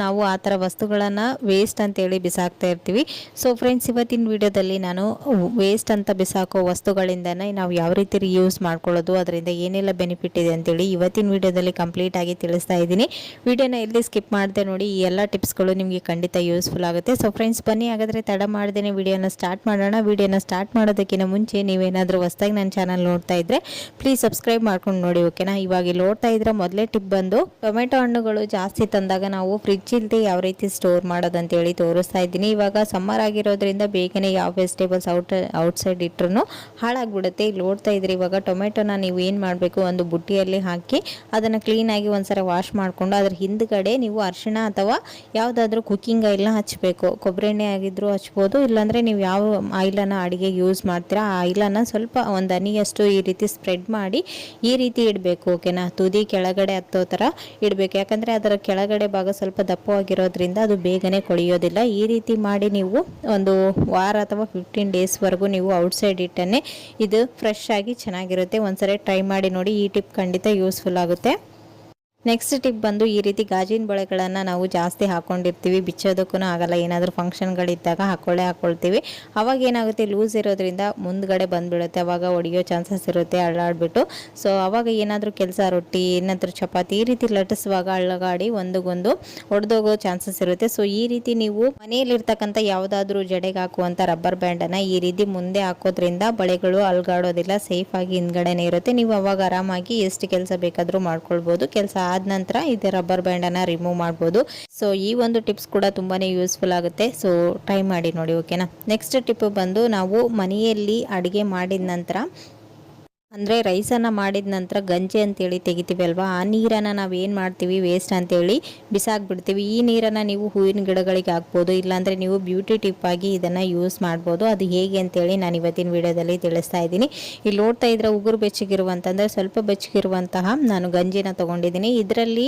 ನಾವು ಆ ಥರ ವಸ್ತುಗಳನ್ನು ವೇಸ್ಟ್ ಅಂತೇಳಿ ಬಿಸಾಕ್ತಾ ಇರ್ತೀವಿ. ಸೊ ಫ್ರೆಂಡ್ಸ್ ಇವತ್ತಿನ ವಿಡಿಯೋದಲ್ಲಿ ನಾನು ವೇಸ್ಟ್ ಅಂತ ಬಿಸಾಕೋ ವಸ್ತುಗಳಿಂದನೇ ನಾವು ಯಾವ ರೀತಿ ರಿಯೂಸ್ ಮಾಡ್ಕೊಳ್ಳೋದು, ಅದರಿಂದ ಏನೆಲ್ಲ ಬೆನಿಫಿಟ್ ಇದೆ ಅಂತೇಳಿ ಇವತ್ತಿನ ವಿಡಿಯೋದಲ್ಲಿ ಕಂಪ್ಲೀಟ್ ಆಗಿ ತಿಳಿಸ್ತಾ ಇದ್ದೀನಿ. ವಿಡಿಯೋನ ಎಲ್ಲಿ ಸ್ಕಿಪ್ ಮಾಡದೆ ನೋಡಿ ಈ ಎಲ್ಲ ಟಿಪ್ಸ್ಗಳು ನಿಮಗೆ ಖಂಡಿತ ಯೂಸ್ಫುಲ್ ಆಗುತ್ತೆ. ಸೊ ಫ್ರೆಂಡ್ಸ್ ಬನ್ನಿ, ಹಾಗಾದರೆ ತಡ ಮಾಡ್ದೇನೆ ವಿಡಿಯೋನ ಸ್ಟಾರ್ಟ್ ಮಾಡೋಣ. ವಿಡಿಯೋನ ಸ್ಟಾರ್ಟ್ ಮಾಡೋದಕ್ಕಿಂತ ಮುಂಚೆ ನೀವೇನಾದರೂ ಹೊಸ್ದಾಗಿ ನನ್ನ ಚಾನಲ್ ನೋಡ್ತಾ ಇದ್ರೆ ಪ್ಲೀಸ್ ಸಬ್ಸ್ಕ್ರೈಬ್ ಮಾಡ್ಕೊಂಡು ನೋಡಿ ಓಕೆನಾ ಇವಾಗ ನೋಡ್ತಾ ಇದ್ರೆ ಮೊದಲೇ ಟಿಪ್ ಬಂದು ಟೊಮೆಟೊ ಹಣ್ಣುಗಳು ಜಾಸ್ತಿ ತಂದಾಗ ನಾವು ಫ್ರಿಜ್ ಇಲ್ಲದೆ ಯಾವ ರೀತಿ ಸ್ಟೋರ್ ಮಾಡೋದಂತೇಳಿ ತೋರಿಸ್ತಾ ಇದ್ದೀನಿ. ಇವಾಗ ಸಮ್ಮರ್ ಆಗಿರೋದ್ರಿಂದ ಬೇಗನೆ ಯಾವ ವೆಜಿಟೇಬಲ್ಸ್ ಔಟ್ ಔಟ್ಸೈಡ್ ಇಟ್ರು ಹಾಳಾಗ್ಬಿಡುತ್ತೆ. ಇಲ್ಲಿ ನೋಡ್ತಾ ಇದ್ರಿ, ಇವಾಗ ಟೊಮೆಟೊನ ನೀವು ಏನು ಮಾಡಬೇಕು? ಒಂದು ಬುಟ್ಟಿಯಲ್ಲಿ ಹಾಕಿ ಅದನ್ನು ಕ್ಲೀನಾಗಿ ಒಂದ್ಸಲ ವಾಶ್ ಮಾಡಿಕೊಂಡು ಅದ್ರ ಹಿಂದ್ಗಡೆ ನೀವು ಅರಿಶಿಣ ಅಥವಾ ಯಾವುದಾದ್ರೂ ಕುಕ್ಕಿಂಗ್ ಆಯಿಲ್ನ ಹಚ್ಚಬೇಕು ಕೊಬ್ಬರಿ ಎಣ್ಣೆ ಆಗಿದ್ರೂ ಹಚ್ಬೋದು, ಇಲ್ಲಾಂದರೆ ನೀವು ಯಾವ ಆಯಿಲನ್ನು ಅಡುಗೆಗೆ ಯೂಸ್ ಮಾಡ್ತೀರಾ, ಆ ಆಯಿಲನ್ನು ಸ್ವಲ್ಪ ಒಂದು ಹನಿಯಷ್ಟು ಈ ರೀತಿ ಸ್ಪ್ರೆಡ್ ಮಾಡಿ ಈ ರೀತಿ ಇಡಬೇಕು ಓಕೆನಾ ತುದಿ ಕೆಳಗಡೆ ಹತ್ತೋ ಥರ ಇಡಬೇಕು. ಯಾಕಂದರೆ ಅದರ ಕೆಳಗಡೆ ಭಾಗ ಸ್ವಲ್ಪ ದಪ್ಪವಾಗಿರೋದ್ರಿಂದ ಅದು ಬೇಗನೆ ಕೊಳೆಯೋದಿಲ್ಲ. ಈ ರೀತಿ ಮಾಡಿ ನೀವು ಒಂದು ವಾರ ಅಥವಾ ಫಿಫ್ಟೀನ್ ಡೇಸ್ವರೆಗೂ ನೀವು ಔಟ್ಸೈಡ್ ಇಟ್ಟನ್ನೇ ಇದು ಫ್ರೆಶ್ ಆಗಿ ಚೆನ್ನಾಗಿರುತ್ತೆ. ಒಂದ್ಸರಿ ಟ್ರೈ ಮಾಡಿ ನೋಡಿ, ಈ ಟಿಪ್ ಖಂಡಿತ ಯೂಸ್ಫುಲ್ ಆಗುತ್ತೆ. ನೆಕ್ಸ್ಟ್ ಟಿಪ್ ಬಂದು ಈ ರೀತಿ ಗಾಜಿನ ಬಳೆಗಳನ್ನು ನಾವು ಜಾಸ್ತಿ ಹಾಕ್ಕೊಂಡಿರ್ತೀವಿ ಬಿಚ್ಚೋದಕ್ಕೂ ಆಗಲ್ಲ. ಏನಾದರೂ ಫಂಕ್ಷನ್ಗಳಿದ್ದಾಗ ಹಾಕೊಳ್ಳೆ ಹಾಕ್ಕೊಳ್ತೀವಿ ಅವಾಗ ಏನಾಗುತ್ತೆ? ಲೂಸ್ ಇರೋದ್ರಿಂದ ಮುಂದ್ಗಡೆ ಬಂದುಬಿಡುತ್ತೆ. ಅವಾಗ ಹೊಡಿಯೋ ಚಾನ್ಸಸ್ ಇರುತ್ತೆ. ಅಳ್ಳಾಡ್ಬಿಟ್ಟು ಸೊ ಅವಾಗ ಏನಾದರೂ ಕೆಲಸ, ರೊಟ್ಟಿ, ಏನಾದರೂ ಚಪಾತಿ ಈ ರೀತಿ ಲಟಿಸುವಾಗ ಅಳ್ಳಗಾಡಿ ಒಂದಗೊಂದು ಒಡೆದೋಗೋ ಚಾನ್ಸಸ್ ಇರುತ್ತೆ. ಸೊ ಈ ರೀತಿ ನೀವು ಮನೆಯಲ್ಲಿರ್ತಕ್ಕಂಥ ಯಾವುದಾದ್ರೂ ಜಡೆಗೆ ಹಾಕುವಂಥ ರಬ್ಬರ್ ಬ್ಯಾಂಡನ್ನು ಈ ರೀತಿ ಮುಂದೆ ಹಾಕೋದ್ರಿಂದ ಬಳೆಗಳು ಅಲ್ಗಾಡೋದಿಲ್ಲ. ಸೇಫಾಗಿ ಹಿಂದ್ಗಡೆನೇ ಇರುತ್ತೆ. ನೀವು ಅವಾಗ ಆರಾಮಾಗಿ ಎಷ್ಟು ಕೆಲಸ ಬೇಕಾದರೂ ಮಾಡ್ಕೊಳ್ಬೋದು. ಕೆಲಸ ಆದ ನಂತರ ಇದೆ ರಬ್ಬರ್ ಬ್ಯಾಂಡನ್ನು ರಿಮೂವ್ ಮಾಡ್ಬೋದು. ಸೊ ಈ ಒಂದು ಟಿಪ್ಸ್ ಕೂಡ ತುಂಬಾ ಯೂಸ್ಫುಲ್ ಆಗುತ್ತೆ. ಸೊ ಟ್ರೈ ಮಾಡಿ ನೋಡಿ ಓಕೆನಾ ನೆಕ್ಸ್ಟ್ ಟಿಪ್ ಬಂದು ನಾವು ಮನೆಯಲ್ಲಿ ಅಡುಗೆ ಮಾಡಿದ ನಂತರ ಅಂದರೆ ರೈಸನ್ನು ಮಾಡಿದ ನಂತರ ಗಂಜಿ ಅಂತೇಳಿ ತೆಗಿತೀವಿ ಅಲ್ವಾ? ಆ ನೀರನ್ನು ನಾವು ಏನು ಮಾಡ್ತೀವಿ? ವೇಸ್ಟ್ ಅಂತೇಳಿ ಬಿಸಾಕ್ಬಿಡ್ತೀವಿ. ಈ ನೀರನ್ನು ನೀವು ಹೂವಿನ ಗಿಡಗಳಿಗೆ ಹಾಕ್ಬೋದು, ಇಲ್ಲಾಂದರೆ ನೀವು ಬ್ಯೂಟಿ ಟಿಪ್ ಆಗಿ ಇದನ್ನು ಯೂಸ್ ಮಾಡ್ಬೋದು. ಅದು ಹೇಗೆ ಅಂತೇಳಿ ನಾನು ಇವತ್ತಿನ ವಿಡಿಯೋದಲ್ಲಿ ತಿಳಿಸ್ತಾ ಇದ್ದೀನಿ. ಇಲ್ಲಿ ನೋಡ್ತಾ ಇದ್ರೆ ಉಗುರು ಬೆಚ್ಚಗಿರುವಂತಂದರೆ ಸ್ವಲ್ಪ ಬೆಚ್ಚಗಿರುವಂತಹ ನಾನು ಗಂಜಿನ ತೊಗೊಂಡಿದ್ದೀನಿ. ಇದರಲ್ಲಿ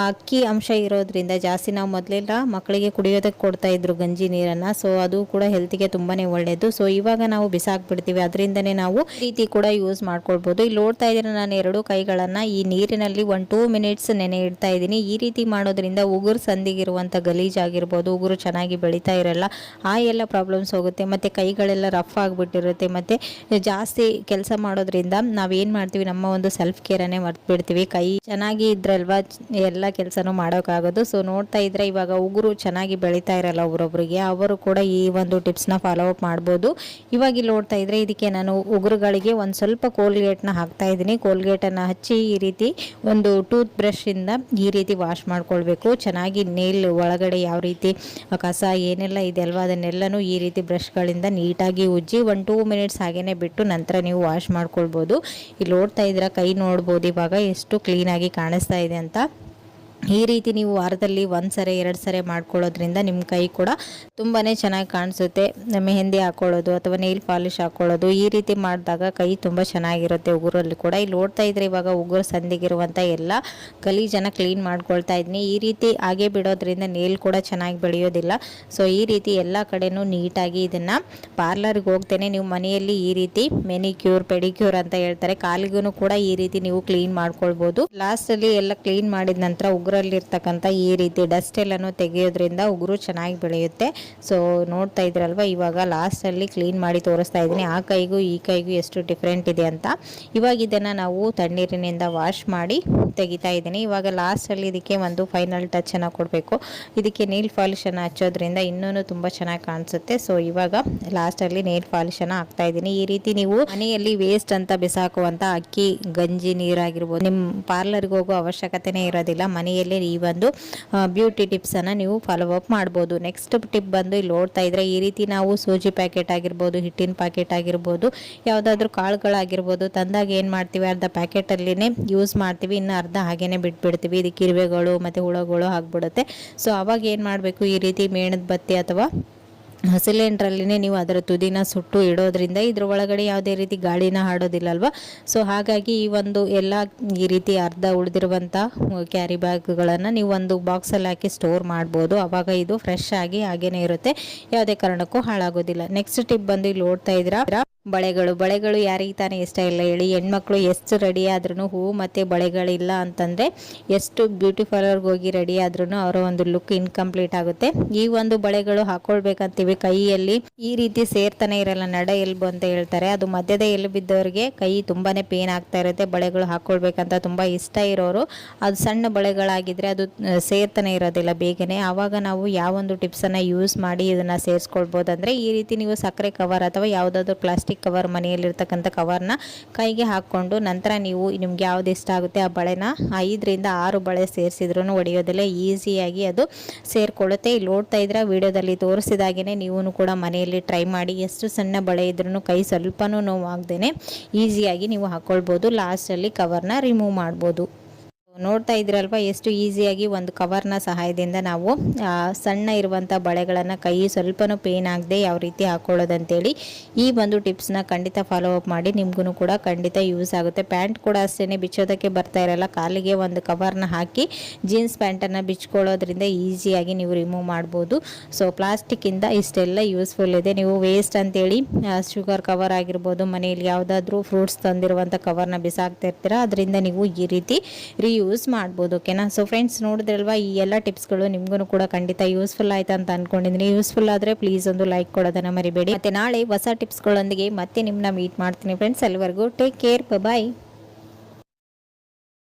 ಅಕ್ಕಿ ಅಂಶ ಇರೋದ್ರಿಂದ ಜಾಸ್ತಿ ನಾವು ಮೊದಲೆಲ್ಲ ಮಕ್ಕಳಿಗೆ ಕುಡಿಯೋದಕ್ಕೆ ಕೊಡ್ತಾ ಇದ್ರು ಗಂಜಿ ನೀರನ್ನು. ಸೊ ಅದು ಕೂಡ ಹೆಲ್ತಿಗೆ ತುಂಬಾ ಒಳ್ಳೆಯದು ಸೊ ಇವಾಗ ನಾವು ಬಿಸಾಕ್ಬಿಡ್ತೀವಿ. ಅದರಿಂದನೇ ನಾವು ರೀತಿ ಕೂಡ ಯೂಸ್ ಮಾಡ್ಕೊಳ್ಬೋದು. ಇಲ್ಲಿ ನೋಡ್ತಾ ಇದ್ದೀನಿ ನಾನು ಎರಡು ಕೈಗಳನ್ನು ಈ ನೀರಿನಲ್ಲಿ ಒನ್ ಟೂ ಮಿನಿಟ್ಸ್ ನೆನೆ ಇಡ್ತಾ ಇದ್ದೀನಿ. ಈ ರೀತಿ ಮಾಡೋದ್ರಿಂದ ಉಗುರು ಸಂದಿಗಿರುವಂಥ ಗಲೀಜಾಗಿರ್ಬೋದು ಉಗುರು ಚೆನ್ನಾಗಿ ಬೆಳೀತಾ ಇರಲ್ಲ. ಆ ಎಲ್ಲ ಪ್ರಾಬ್ಲಮ್ಸ್ ಹೋಗುತ್ತೆ. ಮತ್ತು ಕೈಗಳೆಲ್ಲ ರಫ್ ಆಗಿಬಿಟ್ಟಿರುತ್ತೆ. ಮತ್ತು ಜಾಸ್ತಿ ಕೆಲಸ ಮಾಡೋದ್ರಿಂದ ನಾವೇನು ಮಾಡ್ತೀವಿ? ನಮ್ಮ ಒಂದು ಸೆಲ್ಫ್ ಕೇರನ್ನೇ ಮರ್ತ್ಬಿಡ್ತೀವಿ ಕೈ ಚೆನ್ನಾಗಿ ಇದ್ರಲ್ವಾ? ಎಲ್ಲ ಕೆಲಸನೂ ಮಾಡೋಕ್ಕಾಗೋದು. ಸೊ ನೋಡ್ತಾ ಇದ್ರೆ ಇವಾಗ ಉಗುರು ಚೆನ್ನಾಗಿ ಬೆಳೀತಾ ಇರಲ್ಲ ಒಬ್ರೊಬ್ರಿಗೆ. ಅವರು ಕೂಡ ಈ ಒಂದು ಟಿಪ್ಸ್ನ ಫಾಲೋ ಅಪ್ ಮಾಡ್ಬೋದು. ಇವಾಗ ಇಲ್ಲಿ ನೋಡ್ತಾ ಇದ್ರೆ ಇದಕ್ಕೆ ನಾನು ಉಗುರುಗಳಿಗೆ ಒಂದು ಸ್ವಲ್ಪ ಕೋಲ್ಗೇಟ್ನ ಹಾಕ್ತಾ ಇದ್ದೀನಿ. ಕೋಲ್ಗೇಟನ್ನು ಹಚ್ಚಿ ಈ ರೀತಿ ಒಂದು ಟೂತ್ ಬ್ರಷಿಂದ ಈ ರೀತಿ ವಾಶ್ ಮಾಡ್ಕೊಳ್ಬೇಕು. ಚೆನ್ನಾಗಿ ನೇಲ್ ಒಳಗಡೆ ಯಾವ ರೀತಿ ಕಸ ಏನೆಲ್ಲ ಇದೆ ಅಲ್ವಾ ಅದನ್ನೆಲ್ಲನೂ ಈ ರೀತಿ ಬ್ರಷ್ಗಳಿಂದ ನೀಟಾಗಿ ಉಜ್ಜಿ ಒನ್ ಟೂ ಮಿನಿಟ್ಸ್ ಹಾಗೇ ಬಿಟ್ಟು ನಂತರ ನೀವು ವಾಶ್ ಮಾಡ್ಕೊಳ್ಬೋದು. ಇಲ್ಲಿ ನೋಡ್ತಾ ಇದ್ರೆ ಕೈ ನೋಡ್ಬೋದು ಇವಾಗ ಎಷ್ಟು ಕ್ಲೀನಾಗಿ ಕಾಣಿಸ್ತಾ ಇದೆ ಅಂತ. ಈ ರೀತಿ ನೀವು ವಾರದಲ್ಲಿ ಒಂದು ಸರಿ, ಎರಡು ಸರಿ ಮಾಡ್ಕೊಳ್ಳೋದ್ರಿಂದ ನಿಮ್ಮ ಕೈ ಕೂಡ ತುಂಬಾ ಚೆನ್ನಾಗಿ ಕಾಣಿಸುತ್ತೆ. ಮೆಹಂದಿ ಹಾಕೊಳ್ಳೋದು ಅಥವಾ ನೈಲ್ ಪಾಲಿಶ್ ಹಾಕೊಳ್ಳೋದು ಈ ರೀತಿ ಮಾಡಿದಾಗ ಕೈ ತುಂಬ ಚೆನ್ನಾಗಿರುತ್ತೆ ಉಗುರಲ್ಲಿ ಕೂಡ. ಇಲ್ಲಿ ನೋಡ್ತಾ ಇದ್ರೆ ಇವಾಗ ಉಗುರು ಸಂದಿಗಿರುವಂಥ ಎಲ್ಲ ಗಲೀಜನ್ನು ಕ್ಲೀನ್ ಮಾಡ್ಕೊಳ್ತಾ ಇದ್ದೀನಿ ಈ ರೀತಿ ಹಾಗೆ ಬಿಡೋದ್ರಿಂದ ನೇಲ್ ಕೂಡ ಚೆನ್ನಾಗಿ ಬೆಳೆಯೋದಿಲ್ಲ. ಸೊ ಈ ರೀತಿ ಎಲ್ಲ ಕಡೆನೂ ನೀಟಾಗಿ ಇದನ್ನು ಪಾರ್ಲರ್ಗೆ ಹೋಗ್ತೇನೆ. ನೀವು ಮನೆಯಲ್ಲಿ ಈ ರೀತಿ ಮೆನಿಕ್ಯೂರ್ ಪೆಡಿಕ್ಯೂರ್ ಅಂತ ಹೇಳ್ತಾರೆ. ಕಾಲಿಗೂ ಕೂಡ ಈ ರೀತಿ ನೀವು ಕ್ಲೀನ್ ಮಾಡ್ಕೊಳ್ಬೋದು. ಲಾಸ್ಟಲ್ಲಿ ಎಲ್ಲ ಕ್ಲೀನ್ ಮಾಡಿದ ನಂತರ ಉಗುರಲ್ಲಿರ್ತಕ್ಕಂಥ ಈ ರೀತಿ ಡಸ್ಟ್ ಎಲ್ಲನೂ ತೆಗೆಯೋದ್ರಿಂದ ಉಗುರು ಚೆನ್ನಾಗಿ ಬೆಳೆಯುತ್ತೆ. ಸೊ ನೋಡ್ತಾ ಇದ್ರಲ್ವ ಇವಾಗ ಲಾಸ್ಟಲ್ಲಿ ಕ್ಲೀನ್ ಮಾಡಿ ತೋರಿಸ್ತಾ ಇದ್ದೀನಿ. ಆ ಕೈಗೂ ಈ ಕೈಗೂ ಎಷ್ಟು ಡಿಫ್ರೆಂಟ್ ಇದೆ ಅಂತ. ಇವಾಗ ಇದನ್ನು ನಾವು ತಣ್ಣೀರಿನಿಂದ ವಾಶ್ ಮಾಡಿ ತೆಗಿತಾ ಇದ್ದೀನಿ. ಇವಾಗ ಲಾಸ್ಟಲ್ಲಿ ಇದಕ್ಕೆ ಒಂದು ಫೈನಲ್ ಟಚನ್ನು ಕೊಡಬೇಕು. ಇದಕ್ಕೆ ನೀಲ್ ಪಾಲಿಶನ್ನು ಹಚ್ಚೋದ್ರಿಂದ ಇನ್ನೂ ತುಂಬ ಚೆನ್ನಾಗಿ ಕಾಣಿಸುತ್ತೆ. ಸೊ ಇವಾಗ ಲಾಸ್ಟಲ್ಲಿ ನೀಲ್ ಪಾಲಿಶನ್ನು ಹಾಕ್ತಾ ಇದ್ದೀನಿ. ಈ ರೀತಿ ನೀವು ಮನೆಯಲ್ಲಿ ವೇಸ್ಟ್ ಅಂತ ಬಿಸಾಕುವಂಥ ಅಕ್ಕಿ, ಗಂಜಿ ನೀರಾಗಿರ್ಬೋದು. ನಿಮ್ಮ ಪಾರ್ಲರ್ಗೆ ಹೋಗೋ ಅವಶ್ಯಕತೆನೇ ಇರೋದಿಲ್ಲ. ಮನೆಯಲ್ಲೇ ಈ ಒಂದು ಬ್ಯೂಟಿ ಟಿಪ್ಸನ್ನು ನೀವು ಫಾಲೋ ಅಪ್ ಮಾಡ್ಬೋದು. ನೆಕ್ಸ್ಟ್ ಟಿಪ್ ಬಂದು ಇಲ್ಲಿ ನೋಡ್ತಾ ಇದ್ರೆ ಈ ರೀತಿ ನಾವು ಸೂಜಿ ಪ್ಯಾಕೆಟ್ ಆಗಿರ್ಬೋದು, ಹಿಟ್ಟಿನ ಪ್ಯಾಕೆಟ್ ಆಗಿರ್ಬೋದು, ಯಾವುದಾದ್ರೂ ಕಾಳುಗಳಾಗಿರ್ಬೋದು, ತಂದಾಗ ಏನು ಮಾಡ್ತೀವಿ? ಅರ್ಧ ಪ್ಯಾಕೆಟಲ್ಲಿನೇ ಯೂಸ್ ಮಾಡ್ತೀವಿ. ಇನ್ನು ಅರ್ಧ ಹಾಗೇನೆ ಬಿಟ್ಬಿಡ್ತೀವಿ. ಇದಕ್ಕೆ ಇರುವೆಗಳು ಮತ್ತು ಹುಳಗಳು ಆಗ್ಬಿಡುತ್ತೆ. ಸೊ ಅವಾಗ ಏನು ಮಾಡಬೇಕು? ಈ ರೀತಿ ಮೇಣದ ಬತ್ತಿ ಅಥವಾ ಸಿಲಿಂಡ್ರಲ್ಲಿನೇ ನೀವು ಅದರ ತುದಿನ ಸುಟ್ಟು ಇಡೋದ್ರಿಂದ ಇದ್ರ ಒಳಗಡೆ ಯಾವುದೇ ರೀತಿ ಗಾಳಿನ ಹಾಡೋದಿಲ್ಲ ಅಲ್ವಾ ಸೊ ಹಾಗಾಗಿ ಈ ಒಂದು ಎಲ್ಲ ಈ ರೀತಿ ಅರ್ಧ ಉಳಿದಿರುವಂಥ ಕ್ಯಾರಿ ಬ್ಯಾಗ್ಗಳನ್ನು ನೀವು ಒಂದು ಬಾಕ್ಸಲ್ಲಿ ಹಾಕಿ ಸ್ಟೋರ್ ಮಾಡ್ಬೋದು. ಆವಾಗ ಇದು ಫ್ರೆಶ್ ಆಗಿ ಹಾಗೇನೇ ಇರುತ್ತೆ. ಯಾವುದೇ ಕಾರಣಕ್ಕೂ ಹಾಳಾಗೋದಿಲ್ಲ. ನೆಕ್ಸ್ಟ್ ಟಿಪ್ ಬಂದು ಇಲ್ಲಿ ಓಡ್ತಾ ಇದ್ದೀರಾ? ಬಳೆಗಳು. ಬಳೆಗಳು ಯಾರಿಗೆ ತಾನೇ ಇಷ್ಟ ಇಲ್ಲ ಹೇಳಿ. ಹೆಣ್ಮಕ್ಳು ಎಷ್ಟು ರೆಡಿ ಆದ್ರೂ ಹೂವು ಮತ್ತು ಬಳೆಗಳಿಲ್ಲ ಅಂತಂದರೆ ಎಷ್ಟು ಬ್ಯೂಟಿ ಪಾರ್ಲರ್ಗೆ ಹೋಗಿ ರೆಡಿ ಆದ್ರೂ ಅವರ ಒಂದು ಲುಕ್ ಇನ್ಕಂಪ್ಲೀಟ್ ಆಗುತ್ತೆ. ಈ ಒಂದು ಬಳೆಗಳು ಹಾಕೊಳ್ಬೇಕಂತೀವಿ ಕೈಯಲ್ಲಿ. ಈ ರೀತಿ ಸೇರ್ತಾನೆ ಇರಲ್ಲ, ನಡ ಎಲ್ಬು ಅಂತ ಹೇಳ್ತಾರೆ. ಅದು ಮಧ್ಯದ ಎಲ್ಬು ಬಿದ್ದವರಿಗೆ ಕೈ ತುಂಬಾ ಪೇನ್ ಆಗ್ತಾ ಇರುತ್ತೆ. ಬಳೆಗಳು ಹಾಕೊಳ್ಬೇಕಂತ ತುಂಬ ಇಷ್ಟ ಇರೋರು. ಅದು ಸಣ್ಣ ಬಳೆಗಳಾಗಿದ್ರೆ ಅದು ಸೇರ್ತಾನೆ ಇರೋದಿಲ್ಲ ಬೇಗನೆ. ಆವಾಗ ನಾವು ಯಾವೊಂದು ಟಿಪ್ಸನ್ನು ಯೂಸ್ ಮಾಡಿ ಇದನ್ನು ಸೇರಿಸ್ಕೊಳ್ಬೋದು ಅಂದರೆ ಈ ರೀತಿ ನೀವು ಸಕ್ಕರೆ ಕವರ್ ಅಥವಾ ಯಾವುದಾದ್ರೂ ಪ್ಲಾಸ್ಟಿಕ್ ಕವರ್ ಮನೆಯಲ್ಲಿರ್ತಕ್ಕಂಥ ಕವರ್ನ ಕೈಗೆ ಹಾಕ್ಕೊಂಡು ನಂತರ ನೀವು ನಿಮ್ಗೆ ಯಾವ್ದು ಇಷ್ಟ ಆಗುತ್ತೆ ಆ ಬಳೆನ ಐದರಿಂದ ಆರು ಬಳೆ ಸೇರಿಸಿದ್ರೂ ಹೊಡೆಯೋದಿಲ್ಲ ಈಸಿಯಾಗಿ ಅದು ಸೇರ್ಕೊಳ್ಳುತ್ತೆ. ಇಲ್ಲಿ ನೋಡ್ತಾ ಇದ್ರೆ ವಿಡಿಯೋದಲ್ಲಿ ತೋರಿಸಿದಾಗೇನೆ ನೀವು ಕೂಡ ಮನೆಯಲ್ಲಿ ಟ್ರೈ ಮಾಡಿ ಎಷ್ಟು ಸಣ್ಣ ಬಳೆ ಇದ್ರೂ ಕೈ ಸ್ವಲ್ಪನೂ ನೋವಾಗ್ದೇ ಈಸಿಯಾಗಿ ನೀವು ಹಾಕ್ಕೊಳ್ಬೋದು ಲಾಸ್ಟಲ್ಲಿ ಕವರ್ನ ರಿಮೂವ್ ಮಾಡ್ಬೋದು. ನೋಡ್ತಾ ಇದ್ರಲ್ವ ಎಷ್ಟು ಈಸಿಯಾಗಿ ಒಂದು ಕವರ್ನ ಸಹಾಯದಿಂದ ನಾವು ಸಣ್ಣ ಇರುವಂಥ ಬಳೆಗಳನ್ನು ಕೈ ಸ್ವಲ್ಪನೂ ಪೇನ್ ಆಗದೆ ಯಾವ ರೀತಿ ಹಾಕೊಳ್ಳೋದಂತೇಳಿ ಈ ಒಂದು ಟಿಪ್ಸ್ನ ಖಂಡಿತ ಫಾಲೋ ಅಪ್ ಮಾಡಿ ನಿಮ್ಗೂ ಕೂಡ ಖಂಡಿತ ಯೂಸ್ ಆಗುತ್ತೆ. ಪ್ಯಾಂಟ್ ಕೂಡ ಅಷ್ಟೇ ಬಿಚ್ಚೋದಕ್ಕೆ ಬರ್ತಾ ಇರಲ್ಲ, ಕಾಲಿಗೆ ಒಂದು ಕವರ್ನ ಹಾಕಿ ಜೀನ್ಸ್ ಪ್ಯಾಂಟನ್ನು ಬಿಚ್ಕೊಳ್ಳೋದ್ರಿಂದ ಈಸಿಯಾಗಿ ನೀವು ರಿಮೂವ್ ಮಾಡ್ಬೋದು. ಸೊ ಪ್ಲಾಸ್ಟಿಕ್ಕಿಂದ ಇಷ್ಟೆಲ್ಲ ಯೂಸ್ಫುಲ್ ಇದೆ. ನೀವು ವೇಸ್ಟ್ ಅಂತೇಳಿ ಶುಗರ್ ಕವರ್ ಆಗಿರ್ಬೋದು, ಮನೆಯಲ್ಲಿ ಯಾವುದಾದ್ರೂ ಫ್ರೂಟ್ಸ್ ತಂದಿರುವಂಥ ಕವರ್ನ ಬಿಸಾಕ್ತಾ ಇರ್ತೀರ, ಅದರಿಂದ ನೀವು ಈ ರೀತಿ ರಿಯೂಸ್ ಮಾಡ್ಬೋದು ಓಕೆನಾ ಸೊ ಫ್ರೆಂಡ್ಸ್ ನೋಡಿದ್ರಲ್ವಾ, ಈ ಎಲ್ಲ ಟಿಪ್ಸ್ಗಳು ನಿಮ್ಗೂ ಕೂಡ ಖಂಡಿತ ಯೂಸ್ಫುಲ್ ಆಯ್ತು ಅಂತ ಅನ್ಕೊಂಡಿದ್ದೀನಿ ಯೂಸ್ಫುಲ್ ಆದರೆ ಪ್ಲೀಸ್ ಒಂದು ಲೈಕ್ ಕೊಡೋದನ್ನು ಮರಿಬೇಡಿ. ಮತ್ತೆ ನಾಳೆ ಹೊಸ ಟಿಪ್ಸ್ಗಳೊಂದಿಗೆ ಮತ್ತೆ ನಿಮ್ಮನ್ನ ಮೀಟ್ ಮಾಡ್ತೀನಿ ಫ್ರೆಂಡ್ಸ್ ಅಲ್ಲಿವರೆಗೂ ಟೇಕ್ ಕೇರ್ ಬಾಯ್